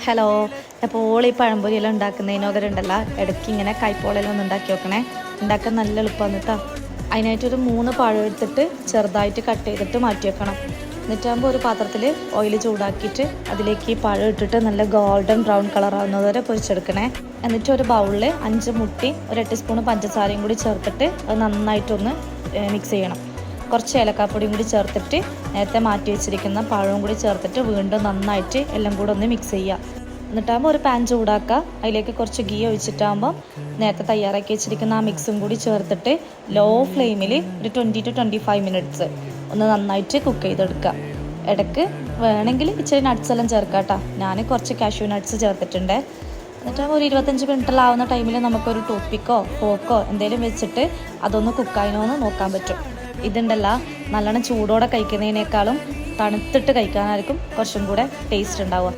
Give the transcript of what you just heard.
Hello അപ്പോൾ ഈ പഴംപൊരിയെല്ലാം ഉണ്ടാക്കുന്നതിനോകരുണ്ടല്ലോ ഇടയ്ക്ക് ഇങ്ങനെ കൈപ്പോളെല്ലാം ഒന്ന് ഉണ്ടാക്കി വെക്കണേ ഉണ്ടാക്കാൻ നല്ല എളുപ്പമാണ് കേട്ടോ അതിനായിട്ടൊരു മൂന്ന് പഴം എടുത്തിട്ട് ചെറുതായിട്ട് കട്ട് ചെയ്തിട്ട് മാറ്റി വെക്കണം. എന്നിട്ടാകുമ്പോൾ ഒരു പാത്രത്തിൽ ഓയിൽ ചൂടാക്കിയിട്ട് അതിലേക്ക് ഈ പഴം ഇട്ടിട്ട് നല്ല ഗോൾഡൻ ബ്രൗൺ കളർ ആവുന്നത് വരെ പൊരിച്ചെടുക്കണേ. എന്നിട്ട് ഒരു ബൗളിൽ അഞ്ച് മുട്ടി ഒരു എട്ട് സ്പൂൺ പഞ്ചസാരയും കൂടി ചേർത്തിട്ട് അത് നന്നായിട്ടൊന്ന് മിക്സ് ചെയ്യണം. കുറച്ച് ഏലക്കാപ്പൊടിയും കൂടി ചേർത്തിട്ട് നേരത്തെ മാറ്റി വെച്ചിരിക്കുന്ന പഴവും കൂടി ചേർത്തിട്ട് വീണ്ടും നന്നായിട്ട് എല്ലാം കൂടെ ഒന്ന് മിക്സ് ചെയ്യുക. എന്നിട്ടാകുമ്പോൾ ഒരു പാൻ ചൂടാക്കുക. അതിലേക്ക് കുറച്ച് ഗീ ഒഴിച്ചിട്ടാകുമ്പോൾ നേരത്തെ തയ്യാറാക്കി വെച്ചിരിക്കുന്ന ആ മിക്സും കൂടി ചേർത്തിട്ട് ലോ ഫ്ലെയിമിൽ ഒരു twenty two twenty five minutes ഒന്ന് നന്നായിട്ട് കുക്ക് ചെയ്തെടുക്കുക. ഇടയ്ക്ക് വേണമെങ്കിൽ ഇച്ചിരി നട്ട്സ് എല്ലാം ചേർക്കാം കേട്ടോ. ഞാൻ കുറച്ച് കാഷ്യൂ നട്ട്സ് ചേർത്തിട്ടുണ്ട്. എന്നിട്ട് ഒരു ഇരുപത്തഞ്ച് മിനിറ്റിലാവുന്ന ടൈമിൽ നമുക്കൊരു ടോപ്പിക്കോ ഫോക്കോ എന്തെങ്കിലും വെച്ചിട്ട് അതൊന്ന് കുക്കായിനോ എന്ന് നോക്കാൻ പറ്റും. ഇതുണ്ടല്ല. നല്ലോണം ചൂടോടെ കഴിക്കുന്നതിനേക്കാളും തണുത്തിട്ട് കഴിക്കാനായിരിക്കും കുറച്ചും കൂടെ ടേസ്റ്റ് ഉണ്ടാവുക.